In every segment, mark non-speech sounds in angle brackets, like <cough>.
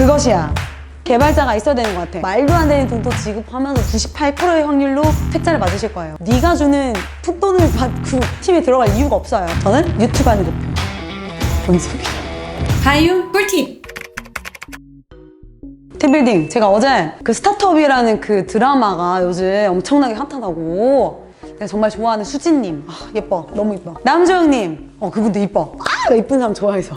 그것이야. 개발자가 있어야 되는 것 같아. 말도 안 되는 돈도 지급하면서 98%의 확률로 퇴짜를 맞으실 거예요. 네가 주는 푼돈을 받고 팀에 들어갈 이유가 없어요. 저는 유튜브 하는 대표. 뭔 소리야. 하유 꿀팁! 팀빌딩 제가 어제 그 스타트업이라는 그 드라마가 요즘 엄청나게 핫하다고 내가 정말 좋아하는 수진님 아 예뻐 너무 예뻐 남주영님 어 그분도 이뻐 아 이쁜 사람 좋아해서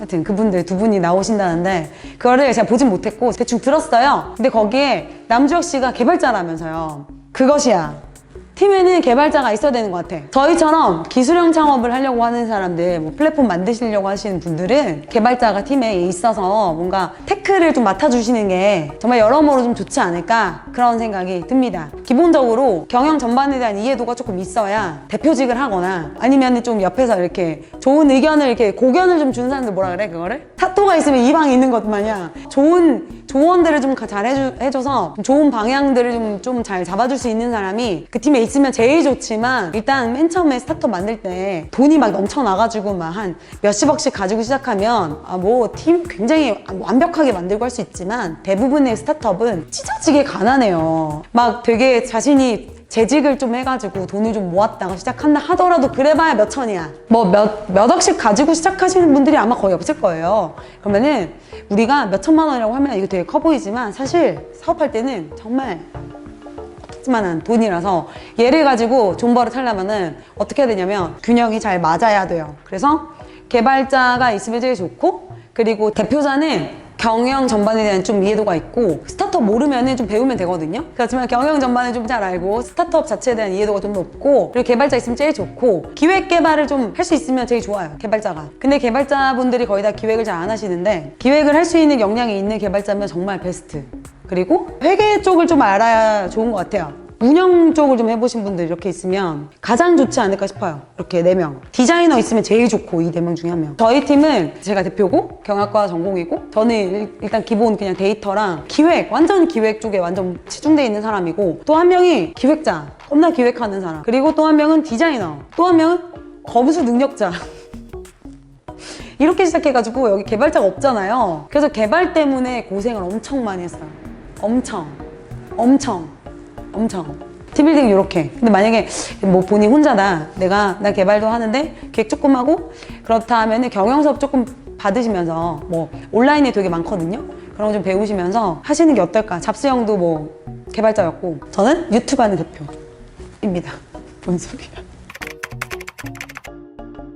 하여튼 그분들 두 분이 나오신다는데 그거를 제가 보진 못했고 대충 들었어요. 근데 거기에 남주혁 씨가 개발자라면서요. 그것이야. 팀에는 개발자가 있어야 되는 것 같아. 저희처럼 기술형 창업을 하려고 하는 사람들, 뭐 플랫폼 만드시려고 하시는 분들은 개발자가 팀에 있어서 뭔가 테크를 좀 맡아주시는 게 정말 여러모로 좀 좋지 않을까 그런 생각이 듭니다. 기본적으로 경영 전반에 대한 이해도가 조금 있어야 대표직을 하거나 아니면 좀 옆에서 이렇게 좋은 의견을 이렇게 고견을 좀 주는 사람들 뭐라 그래 그거를? 타토가 있으면 이 방에 있는 것 마냥 좋은 조언들을 좀 잘 해줘서 좋은 방향들을 좀 좀 잘 잡아줄 수 있는 사람이 그 팀에 있으면 제일 좋지만 일단 맨 처음에 스타트업 만들 때 돈이 막 넘쳐나가지고 막 한 몇십억씩 가지고 시작하면 아 뭐 팀 굉장히 완벽하게 만들고 할 수 있지만 대부분의 스타트업은 찢어지게 가난 해요. 막 되게 자신이 재직을 좀 해가지고 돈을 좀 모았다가 시작한다 하더라도 그래봐야 몇 천이야. 뭐 몇, 몇 억씩 가지고 시작하시는 분들이 아마 거의 없을 거예요. 그러면은 우리가 몇 천만 원이라고 하면 이거 되게 커 보이지만 사실 사업할 때는 정말 만한 돈이라서 얘를 가지고 존버를 타려면은 어떻게 해야 되냐면 균형이 잘 맞아야 돼요. 그래서 개발자가 있으면 제일 좋고 그리고 대표자는 경영 전반에 대한 좀 이해도가 있고 스타트업 모르면은 좀 배우면 되거든요. 그렇지만 경영 전반을 좀 잘 알고 스타트업 자체에 대한 이해도가 좀 높고 그리고 개발자 있으면 제일 좋고 기획 개발을 좀 할 수 있으면 제일 좋아요. 개발자가. 근데 개발자분들이 거의 다 기획을 잘 안 하시는데 기획을 할 수 있는 역량이 있는 개발자면 정말 베스트. 그리고 회계 쪽을 좀 알아야 좋은 것 같아요. 운영 쪽을 좀 해보신 분들 이렇게 있으면 가장 좋지 않을까 싶어요. 이렇게 네 명 디자이너 있으면 제일 좋고 이 네 명 중에 한 명. 저희 팀은 제가 대표고 경영학과 전공이고 저는 일- 일단 기본 그냥 데이터랑 기획, 완전 기획 쪽에 완전 치중돼 있는 사람이고 또 한 명이 기획자, 겁나 기획하는 사람. 그리고 또 한 명은 디자이너. 또 한 명은 검수 능력자. <laughs> 이렇게 시작해가지고 여기 개발자가 없잖아요. 그래서 개발 때문에 고생을 엄청 많이 했어요. 엄청. 엄청. 엄청. 팀빌딩 이렇게. 근데 만약에 뭐 본인 혼자다. 내가 나 개발도 하는데 기획 조금 하고 그렇다 하면은 경영 수업 조금 받으시면서 뭐 온라인에 되게 많거든요. 그런 거 좀 배우시면서 하시는 게 어떨까? 잡스형도 뭐 개발자였고 저는 유튜브 하는 대표입니다. 뭔 소리야?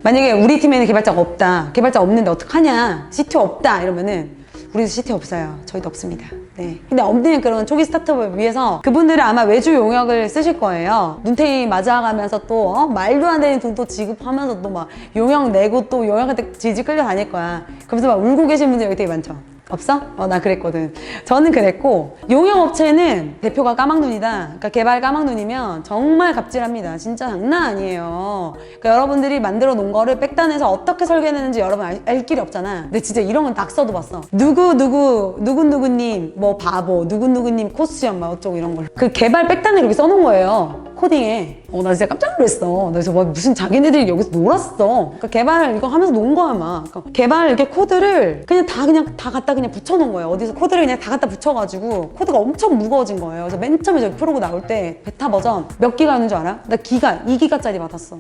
만약에 우리 팀에는 개발자가 없다. 개발자 없는데 어떡하냐. CTO 없다. 이러면은 우리도 CTO 없어요. 저희도 없습니다. 네. 근데 없는 그런 초기 스타트업을 위해서 그분들은 아마 외주 용역을 쓰실 거예요. 눈탱이 맞아가면서 또 어? 말도 안 되는 돈도 지급하면서 또 막 용역 내고 또 용역한테 질질 끌려 다닐 거야. 그러면서 막 울고 계신 분들 여기 되게 많죠. 없어? 어, 나 그랬거든. 저는 그랬고, 용역업체는 대표가 까막눈이다. 그러니까 개발 까막눈이면 정말 갑질합니다. 진짜 장난 아니에요. 그러니까 여러분들이 만들어 놓은 거를 백단에서 어떻게 설계했는지 여러분 알, 알 길이 없잖아. 근데 진짜 이런 건 낙서도 봤어. 누구, 누구, 누구누구님, 뭐 바보, 누구누구님 코스염, 막 어쩌고 이런 걸. 그 개발 백단에 이렇게 써놓은 거예요. 코딩에. 어, 나 진짜 깜짝 놀랐어. 그래서 뭐 무슨 자기네들이 여기서 놀았어. 그러니까 개발 이거 하면서 논 거야, 막. 그러니까 개발 이렇게 코드를 그냥 다 그냥 다 갖다 그냥 붙여놓은 거예요. 어디서 코드를 그냥 다 갖다 붙여가지고 코드가 엄청 무거워진 거예요. 그래서 맨 처음에 저기 프로고 나올 때 베타 버전 몇 기가였는 줄 알아? 나 기가, 2기가짜리 받았어.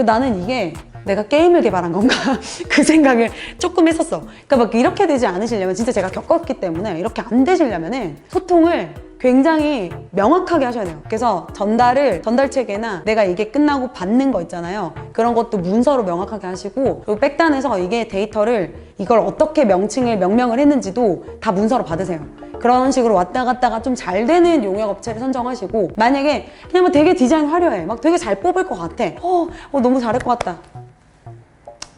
그 나는 이게 내가 게임을 개발한 건가? <laughs> 그 생각을 조금 했었어. 그러니까 막 이렇게 되지 않으시려면 진짜 제가 겪었기 때문에 이렇게 안 되시려면은 소통을 굉장히 명확하게 하셔야 돼요. 그래서 전달을 전달 체계나 내가 이게 끝나고 받는 거 있잖아요. 그런 것도 문서로 명확하게 하시고 그리고 백단에서 이게 데이터를 이걸 어떻게 명칭을 명명을 했는지도 다 문서로 받으세요. 그런 식으로 왔다 갔다가 좀 잘 되는 용역 업체를 선정하시고 만약에 그냥 뭐 되게 디자인 화려해 막 되게 잘 뽑을 것 같아 어, 어 너무 잘할 것 같다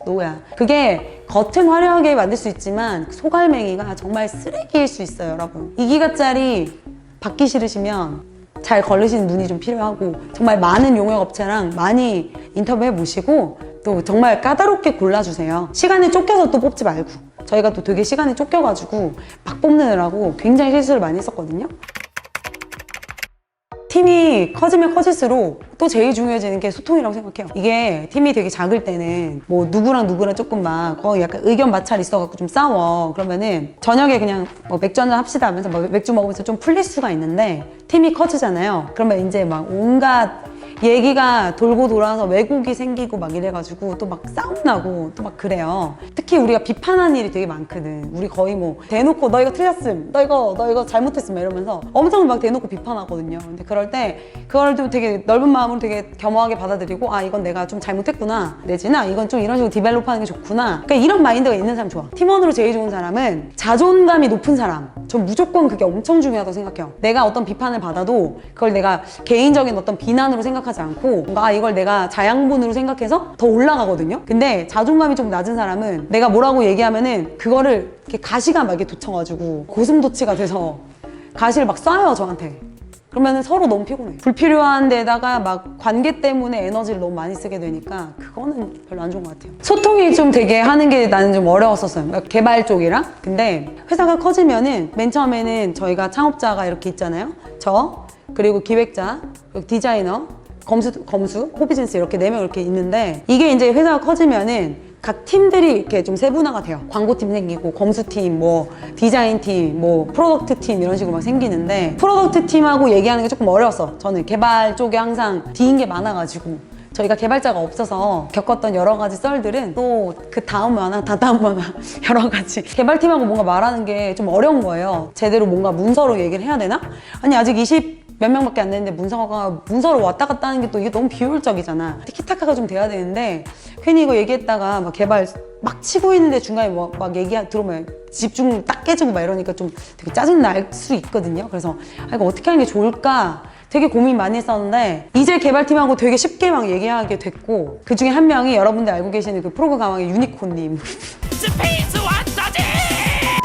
노야. 그게 겉은 화려하게 만들 수 있지만 속알맹이가 정말 쓰레기일 수 있어요, 여러분. 2기가짜리 받기 싫으시면 잘 걸으시는 눈이 좀 필요하고 정말 많은 용역업체랑 많이 인터뷰해 보시고 또 정말 까다롭게 골라주세요. 시간에 쫓겨서 또 뽑지 말고. 저희가 또 되게 시간에 쫓겨가지고 막 뽑느라고 굉장히 실수를 많이 했었거든요. 팀이 커지면 커질수록 또 제일 중요해지는 게 소통이라고 생각해요. 이게 팀이 되게 작을 때는 뭐 누구랑 누구랑 조금 막 거의 약간 의견 마찰 있어갖고 좀 싸워. 그러면은 저녁에 그냥 뭐 맥주 한잔 합시다 하면서 막 맥주 먹으면서 좀 풀릴 수가 있는데 팀이 커지잖아요. 그러면 이제 막 온갖 얘기가 돌고 돌아서 왜곡이 생기고 막 이래가지고 또 막 싸움 나고 또 막 그래요. 특히 우리가 비판하는 일이 되게 많거든. 우리 거의 뭐 대놓고 너 이거 틀렸음, 너 이거 너 이거 잘못했음 이러면서 엄청 막 대놓고 비판하거든요. 근데 그럴 때 그걸 좀 되게 넓은 마음으로 되게 겸허하게 받아들이고 아 이건 내가 좀 잘못했구나 내지는 아, 이건 좀 이런 식으로 디벨롭하는 게 좋구나. 그러니까 이런 마인드가 있는 사람 좋아. 팀원으로 제일 좋은 사람은 자존감이 높은 사람. 전 무조건 그게 엄청 중요하다고 생각해요. 내가 어떤 비판을 받아도 그걸 내가 개인적인 어떤 비난으로 생각하지 않고 뭔가 아, 이걸 내가 자양분으로 생각해서 더 올라가거든요. 근데 자존감이 좀 낮은 사람은 내가 뭐라고 얘기하면은 그거를 이렇게 가시가 막 이렇게 돋쳐가지고 고슴도치가 돼서 가시를 막 쏴요 저한테. 그러면 서로 너무 피곤해. 불필요한 데다가 막 관계 때문에 에너지를 너무 많이 쓰게 되니까 그거는 별로 안 좋은 것 같아요. 소통이 좀 되게 하는 게 나는 좀 어려웠었어요. 그러니까 개발 쪽이랑. 근데 회사가 커지면은 맨 처음에는 저희가 창업자가 이렇게 있잖아요. 저, 그리고 기획자, 디자이너, 검수, 검수, 코비즈니스 이렇게 네 명 이렇게 있는데 이게 이제 회사가 커지면은 각 팀들이 이렇게 좀 세분화가 돼요. 광고팀 생기고, 검수팀, 뭐, 디자인팀, 뭐, 프로덕트 팀 이런 식으로 막 생기는데, 프로덕트 팀하고 얘기하는 게 조금 어려웠어. 저는 개발 쪽에 항상 뒤인 게 많아가지고. 저희가 개발자가 없어서 겪었던 여러 가지 썰들은 또 그 다음 만화, 다 다음 만화 <laughs> 여러 가지 개발팀하고 뭔가 말하는 게 좀 어려운 거예요. 제대로 뭔가 문서로 얘기를 해야 되나? 아니 아직 20 몇 명밖에 안 되는데 문서가 문서로 왔다 갔다 하는 게 또 이게 너무 비효율적이잖아. 티키타카가 좀 돼야 되는데 괜히 이거 얘기했다가 막 개발 막 치고 있는데 중간에 뭐, 막 얘기 들어오면 집중 딱 깨지고 막 이러니까 좀 되게 짜증 날 수 있거든요. 그래서 아, 이거 어떻게 하는 게 좋을까? 되게 고민 많이 했었는데 이제 개발팀하고 되게 쉽게 막 얘기하게 됐고 그 중에 한 명이 여러분들 알고 계시는 그 프로그 가왕의 유니콘님!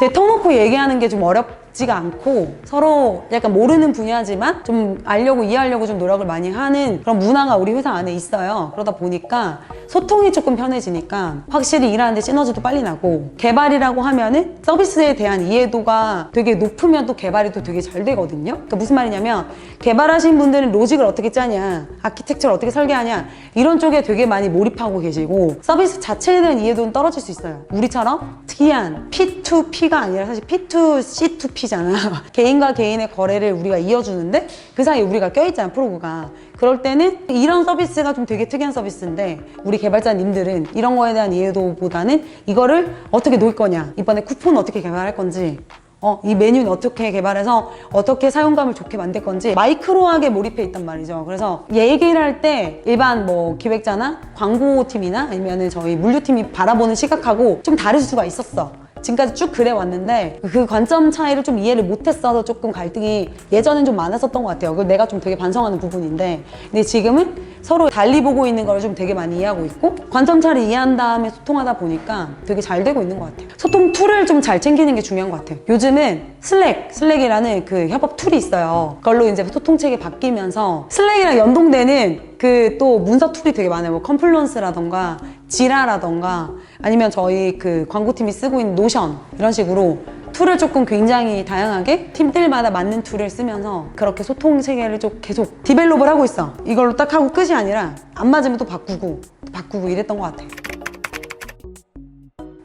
되게 터놓고 얘기하는 게 좀 어렵 지가 않고 서로 약간 모르는 분야지만 좀 알려고 이해하려고 좀 노력을 많이 하는 그런 문화가 우리 회사 안에 있어요. 그러다 보니까 소통이 조금 편해지니까 확실히 일하는데 시너지도 빨리 나고 개발이라고 하면은 서비스에 대한 이해도가 되게 높으면 또 개발이 또 되게 잘 되거든요. 그러니까 무슨 말이냐면 개발하신 분들은 로직을 어떻게 짜냐, 아키텍처를 어떻게 설계하냐 이런 쪽에 되게 많이 몰입하고 계시고 서비스 자체에 대한 이해도는 떨어질 수 있어요. 우리처럼 특이한 P2P가 아니라 사실 P2C2P 잖아. <laughs> 개인과 개인의 거래를 우리가 이어주는데 그 사이에 우리가 껴있잖아, 프로그가. 그럴 때는 이런 서비스가 좀 되게 특이한 서비스인데 우리 개발자님들은 이런 거에 대한 이해도보다는 이거를 어떻게 놓을 거냐, 이번에 쿠폰 어떻게 개발할 건지 어, 이 메뉴는 어떻게 개발해서 어떻게 사용감을 좋게 만들 건지 마이크로하게 몰입해 있단 말이죠. 그래서 얘기를 할 때 일반 뭐 기획자나 광고팀이나 아니면은 저희 물류팀이 바라보는 시각하고 좀 다를 수가 있었어. 지금까지 쭉 그래 왔는데 그 관점 차이를 좀 이해를 못했어서 조금 갈등이 예전엔 좀 많았었던 것 같아요. 그걸 내가 좀 되게 반성하는 부분인데 근데 지금은 서로 달리 보고 있는 걸 좀 되게 많이 이해하고 있고 관점 차를 이해한 다음에 소통하다 보니까 되게 잘 되고 있는 것 같아요. 소통 툴을 좀 잘 챙기는 게 중요한 것 같아요. 요즘은 슬랙, 슬랙이라는 그 협업 툴이 있어요. 그걸로 이제 소통책이 바뀌면서 슬랙이랑 연동되는 그 또 문서 툴이 되게 많아요. 뭐 컴플런스라던가 지라라던가 아니면 저희 그 광고팀이 쓰고 있는 노션 이런 식으로 툴을 조금 굉장히 다양하게 팀들마다 맞는 툴을 쓰면서 그렇게 소통 체계를 좀 계속 디벨롭을 하고 있어. 이걸로 딱 하고 끝이 아니라 안 맞으면 또 바꾸고 또 바꾸고 이랬던 것 같아.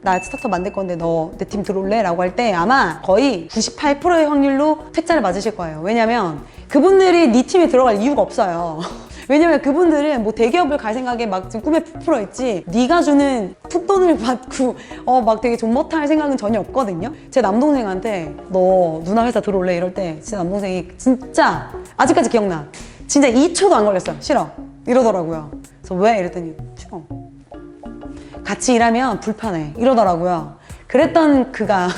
나 스타트업 만들 건데 너 내 팀 들어올래? 라고 할 때 아마 거의 98%의 확률로 퇴짜를 맞으실 거예요. 왜냐면 그분들이 네 팀에 들어갈 이유가 없어요. <laughs> 왜냐면 그분들은 뭐 대기업을 갈 생각에 막 지금 꿈에 푹 풀어 있지 네가 주는 풋돈을 <laughs> 받고 어 막 되게 존버탈 생각은 전혀 없거든요. 제 남동생한테 너 누나 회사 들어올래? 이럴 때 제 남동생이 진짜 아직까지 기억나. 진짜 2초도 안 걸렸어요. 싫어. 이러더라고요. 그래서 왜? 이랬더니 싫어. 같이 일하면 불편해 이러더라고요 그랬던 그가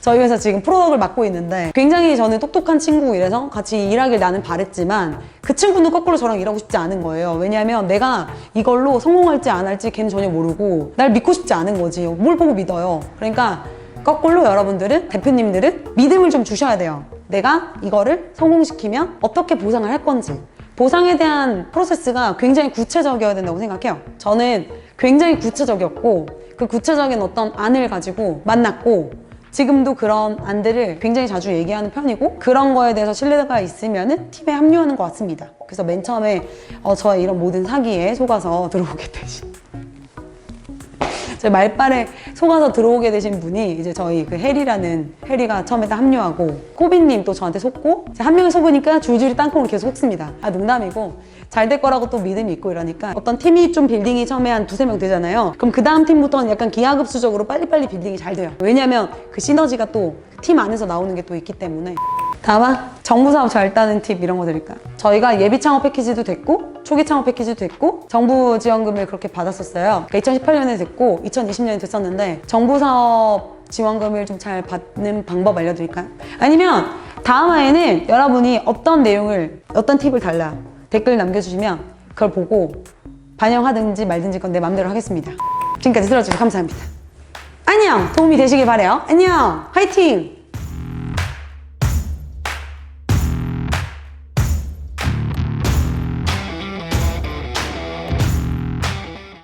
저희 회사 지금 프로덕을 맡고 있는데 굉장히 저는 똑똑한 친구고 이래서 같이 일하길 나는 바랬지만 그 친구는 거꾸로 저랑 일하고 싶지 않은 거예요. 왜냐하면 내가 이걸로 성공할지 안 할지 걔는 전혀 모르고 날 믿고 싶지 않은 거지. 뭘 보고 믿어요? 그러니까 거꾸로 여러분들은 대표님들은 믿음을 좀 주셔야 돼요. 내가 이거를 성공시키면 어떻게 보상을 할 건지. 보상에 대한 프로세스가 굉장히 구체적이어야 된다고 생각해요. 저는 굉장히 구체적이었고 그 구체적인 어떤 안을 가지고 만났고 지금도 그런 안들을 굉장히 자주 얘기하는 편이고 그런 거에 대해서 신뢰가 있으면은 팀에 합류하는 것 같습니다. 그래서 맨 처음에 어, 저의 이런 모든 사기에 속아서 들어오게 되신 제 말빨에 속아서 들어오게 되신 분이 이제 저희 그 해리라는 해리가 처음에 딱 합류하고 코비님 또 저한테 속고 한 명을 속으니까 줄줄이 땅콩을 계속 속습니다. 아 농담이고 잘 될 거라고 또 믿음이 있고 이러니까 어떤 팀이 좀 빌딩이 처음에 한 두세 명 되잖아요. 그럼 그 다음 팀부터는 약간 기하급수적으로 빨리빨리 빌딩이 잘 돼요. 왜냐면 그 시너지가 또 팀 안에서 나오는 게 또 있기 때문에 다만 정부 사업 잘 따는 팁 이런 거 드릴까요? 저희가 예비 창업 패키지도 됐고 초기 창업 패키지도 됐고 정부 지원금을 그렇게 받았었어요. 그러니까 2018년에 됐고 2020년에 됐었는데 정부 사업 지원금을 좀 잘 받는 방법 알려드릴까요? 아니면 다음 화에는 여러분이 어떤 내용을 어떤 팁을 달라 댓글 남겨주시면 그걸 보고 반영하든지 말든지 그건 내 맘대로 하겠습니다. 지금까지 들어주셔서 감사합니다. 안녕! 도움이 되시길 바래요. 안녕! 화이팅!